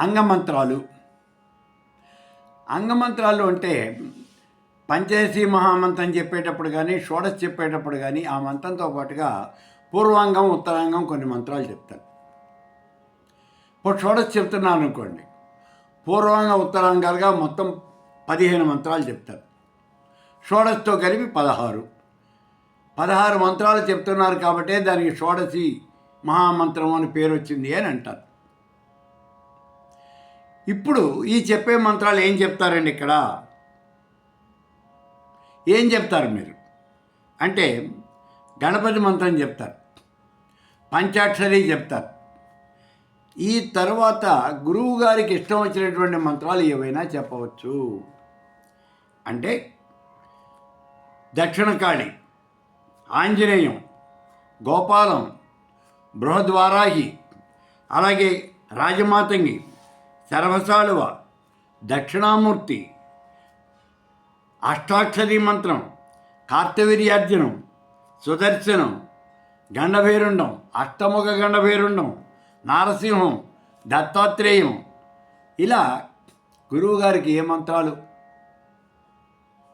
అంగమంత్రాలు. అంగమంత్రాలు అంటే పంచదశి మహామంత్రం చెప్పేటప్పుడు కానీ షోడశ చెప్పేటప్పుడు కానీ ఆ మంత్రంతో పాటుగా పూర్వాంగం ఉత్తరాంగం కొన్ని మంత్రాలు చెప్తాను. ఇప్పుడు షోడశ చెప్తున్నాను అనుకోండి. పూర్వాంగ ఉత్తరాంగాలుగా మొత్తం పదిహేను మంత్రాలు చెప్తారు షోడశతో కలిపి పదహారు. పదహారు మంత్రాలు చెప్తున్నారు కాబట్టే దానికి షోడశి మహామంత్రం అని పేరు వచ్చింది అని అంటారు. ఇప్పుడు ఈ చెప్పే మంత్రాలు ఏం చెప్తారండి ఇక్కడ? ఏం చెప్తారు మీరు? అంటే గణపతి మంత్రం చెప్తారు. పంచాక్షరి చెప్తారు. ఈ తర్వాత గురువు గారికి ఇష్టం వచ్చినటువంటి మంత్రాలు ఏవైనా చెప్పవచ్చు. అంటే దక్షిణకాళి ఆంజనేయం గోపాలం బృహద్వారాహి అలాగే రాజమాతంగి సర్వసాలువ దక్షిణామూర్తి. అష్టాక్షరి మంత్రం. కార్తవీర్యార్జునం సుదర్శనం. గండభేరుండం. అష్టముఖ గండభేరుండం. నారసింహం. దత్తాత్రేయం. ఇలా గురువుగారికి ఏ మంత్రాలు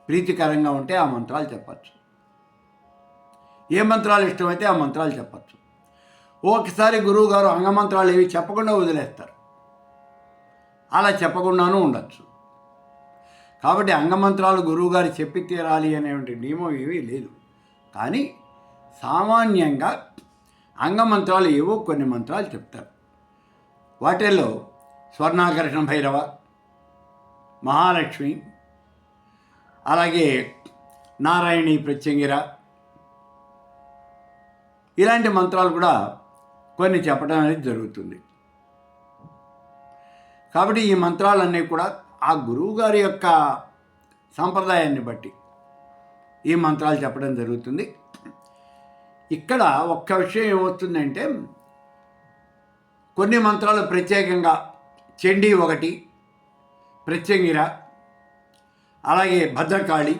ప్రీతికరంగా ఉంటే ఆ మంత్రాలు చెప్పచ్చు. ఏ మంత్రాలు ఇష్టమైతే ఆ మంత్రాలు చెప్పచ్చు. ఒకసారి గురువుగారు అంగమంత్రాలు ఏవి చెప్పకుండా వదిలేస్తారు. అలా చెప్పకుండానూ ఉండొచ్చు. కాబట్టి అంగమంత్రాలు గురువుగారు చెప్పి తీరాలి అనేటువంటి నియమం ఏమీ లేదు. కానీ సామాన్యంగా అంగమంత్రాలు ఏవో కొన్ని మంత్రాలు చెప్తారు. వాటిల్లో స్వర్ణాకర్షణ భైరవ మహాలక్ష్మి అలాగే నారాయణి ప్రత్యంగిర ఇలాంటి మంత్రాలు కూడా కొన్ని చెప్పడం అనేది జరుగుతుంది. కాబట్టి ఈ మంత్రాలన్నీ కూడా ఆ గురువు గారి యొక్క సాంప్రదాయాన్ని బట్టి ఈ మంత్రాలు చెప్పడం జరుగుతుంది. ఇక్కడ ఒక్క విషయం ఏమవుతుందంటే కొన్ని మంత్రాలు ప్రత్యేకంగా చండీ ఒకటి ప్రత్యంగిర అలాగే భద్రకాళి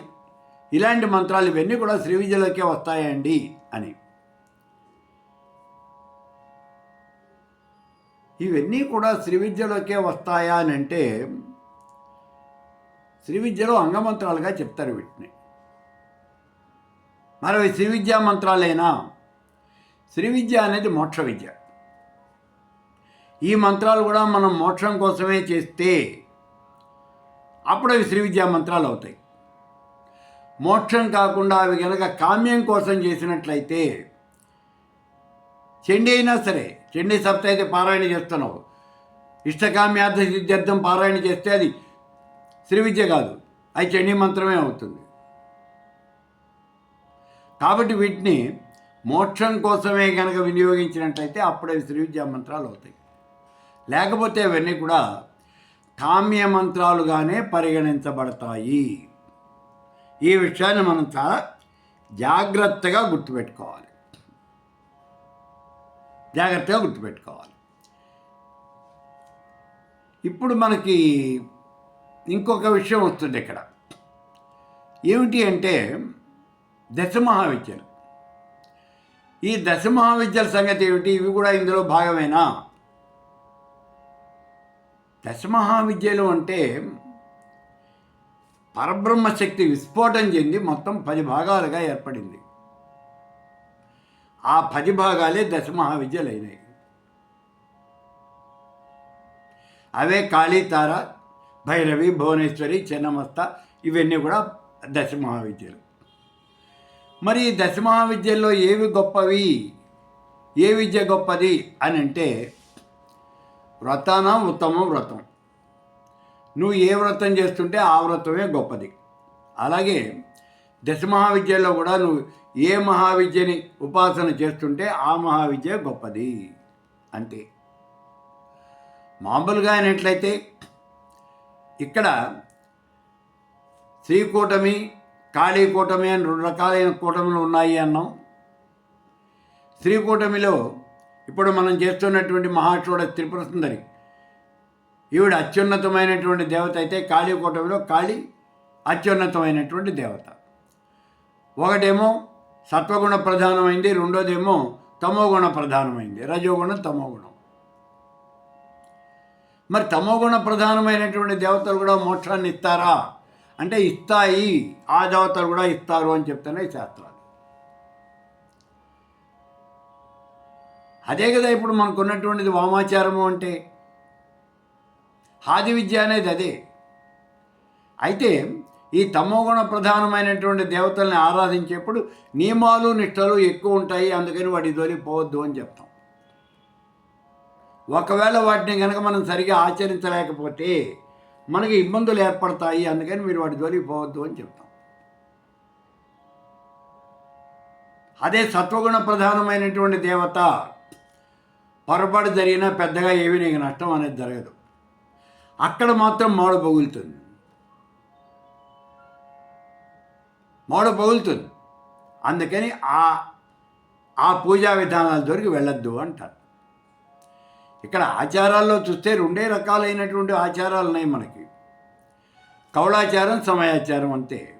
ఇలాంటి మంత్రాలు ఇవన్నీ కూడా శ్రీ విద్యలోకే వస్తాయండి అని. ఇవన్నీ కూడా శ్రీ విద్యలోకే వస్తాయా అని అంటే శ్రీ విద్యలో అంగమంత్రాలుగా చెప్తారు వీటిని. మరి అవి శ్రీ విద్యా మంత్రాలేనా? శ్రీ విద్య అనేది మోక్ష విద్య. ఈ మంత్రాలు కూడా మనం మోక్షం కోసమే చేస్తే అప్పుడు అవి శ్రీ విద్యా మంత్రాలు అవుతాయి. మోక్షం కాకుండా అవి కనుక కామ్యం కోసం చేసినట్లయితే చెండి అయినా సరే చండీ సప్త అయితే పారాయణ చేస్తున్నావు. ఇష్టకామ్యార్థ సిద్ధార్థం పారాయణ చేస్తే అది శ్రీ విద్య కాదు అది చండీ మంత్రమే అవుతుంది. కాబట్టి వీటిని మోక్షం కోసమే కనుక వినియోగించినట్లయితే అప్పుడే అవి శ్రీ విద్యా మంత్రాలు అవుతాయి. లేకపోతే అవన్నీ కూడా కామ్య మంత్రాలుగానే పరిగణించబడతాయి. ఈ విషయాన్ని మనం చాలా జాగ్రత్తగా గుర్తుపెట్టుకోవాలి. జాగ్రత్తగా గుర్తుపెట్టుకోవాలి. ఇప్పుడు మనకి ఇంకొక విషయం వస్తుంది ఇక్కడ. ఏమిటి అంటే దశమహావిద్యలు. ఈ దశమహావిద్యల సంగతి ఏమిటి? ఇవి కూడా ఇందులో భాగమేనా? దశమహావిద్యలు అంటే పరబ్రహ్మశక్తి విస్ఫోటం చెంది మొత్తం పది భాగాలుగా ఏర్పడింది. ఆ పది భాగాలే దశమహావిద్యలు అయినాయి అవే కాళీతార భైరవి భువనేశ్వరి చెన్నమస్త ఇవన్నీ కూడా దశమహావిద్యలు. మరి ఈ దశమహావిద్యల్లో ఏవి గొప్పవి? ఏ విద్య గొప్పది అని అంటే వ్రతాన ఉత్తమ వ్రతం. నువ్వు ఏ వ్రతం చేస్తుంటే ఆ వ్రతమే గొప్పది. అలాగే దశమహావిద్యలో కూడా నువ్వు ఏ మహావిద్యని ఉపాసన చేస్తుంటే ఆ మహావిద్య గొప్పది. అంతే. మామూలుగా అయినట్లయితే ఇక్కడ శ్రీకూటమి కాళీ కూటమి అని రెండు రకాలైన కూటములు ఉన్నాయి అన్నాం. శ్రీకూటమిలో ఇప్పుడు మనం చేస్తున్నటువంటి మహాచూడ త్రిపుర సుందరి. ఈవిడ అత్యున్నతమైనటువంటి దేవత అయితే కాళీ కూటమిలో కాళీ అత్యున్నతమైనటువంటి దేవత. ఒకటేమో సత్వగుణ ప్రధానమైంది రెండోదేమో తమోగుణ ప్రధానమైంది. రజోగుణం తమోగుణం. మరి తమోగుణ ప్రధానమైనటువంటి దేవతలు కూడా మోక్షాన్ని ఇస్తారా? అంటే ఇస్తాయి ఆ దేవతలు కూడా ఇస్తారు అని చెప్తున్నాయి శాస్త్రాలు. అదే కదా ఇప్పుడు మనకు ఉన్నటువంటిది వామాచారము అంటే? హాది విద్య అనేది అదే. అయితే ఈ తమోగుణ ప్రధానమైనటువంటి దేవతల్ని ఆరాధించేప్పుడు నియమాలు నిష్టలు ఎక్కువ ఉంటాయి. అందుకని వాటి దొరికి పోవద్దు అని చెప్తాం. ఒకవేళ వాటిని కనుక మనం సరిగా ఆచరించలేకపోతే మనకి ఇబ్బందులు ఏర్పడతాయి. అందుకని మీరు వాటి జోలికి పోవద్దు అని చెప్తాం. అదే సత్వగుణ ప్రధానమైనటువంటి దేవత పొరపాటు జరిగినా పెద్దగా ఏమీ నీకు నష్టం అనేది జరగదు. అక్కడ మాత్రం మోడ పగులుతుంది. మోడ పగులుతుంది. అందుకని ఆ ఆ పూజా విధానాల దొరికి వెళ్ళొద్దు అంటారు. ఇక్కడ ఆచారాల్లో చూస్తే రెండే రకాలైనటువంటి ఆచారాలు ఉన్నాయి మనకి. కౌళాచారం సమయాచారం అంతే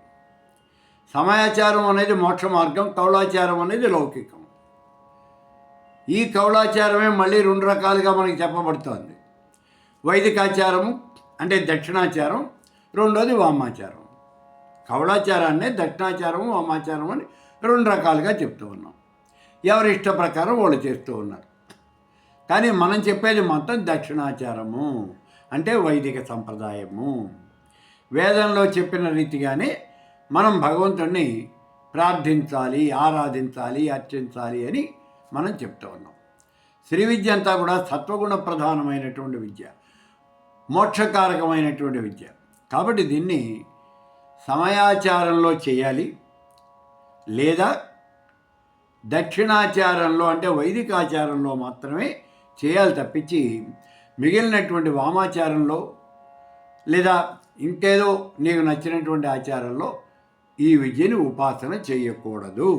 సమయాచారం అనేది మోక్ష మార్గం కౌళాచారం అనేది లౌకికం. ఈ కౌళాచారమే మళ్ళీ రెండు రకాలుగా మనకి చెప్పబడుతోంది. వైదికాచారము అంటే దక్షిణాచారం రెండోది వామాచారం. కవళాచారాన్నే దక్షిణాచారము వామాచారం అని రెండు రకాలుగా చెప్తూ ఉన్నాం. ఎవరి ఇష్ట ప్రకారం వాళ్ళు చేస్తూ ఉన్నారు. కానీ మనం చెప్పేది మాత్రం దక్షిణాచారము అంటే వైదిక సంప్రదాయము. వేదంలో చెప్పిన రీతిగానే మనం భగవంతుణ్ణి ప్రార్థించాలి ఆరాధించాలి అర్చించాలి అని మనం చెప్తూ ఉన్నాం. శ్రీ విద్య అంతా కూడా సత్వగుణ ప్రధానమైనటువంటి విద్య మోక్షకారకమైనటువంటి విద్య. కాబట్టి దీన్ని సమయాచారంలో చేయాలి లేదా దక్షిణాచారంలో అంటే వైదికాచారంలో మాత్రమే చేయాలి తప్పించి మిగిలినటువంటి వామాచారంలో లేదా ఇంకేదో నీకు నచ్చినటువంటి ఆచారంలో ఈ విద్యని ఉపాసన చేయకూడదు.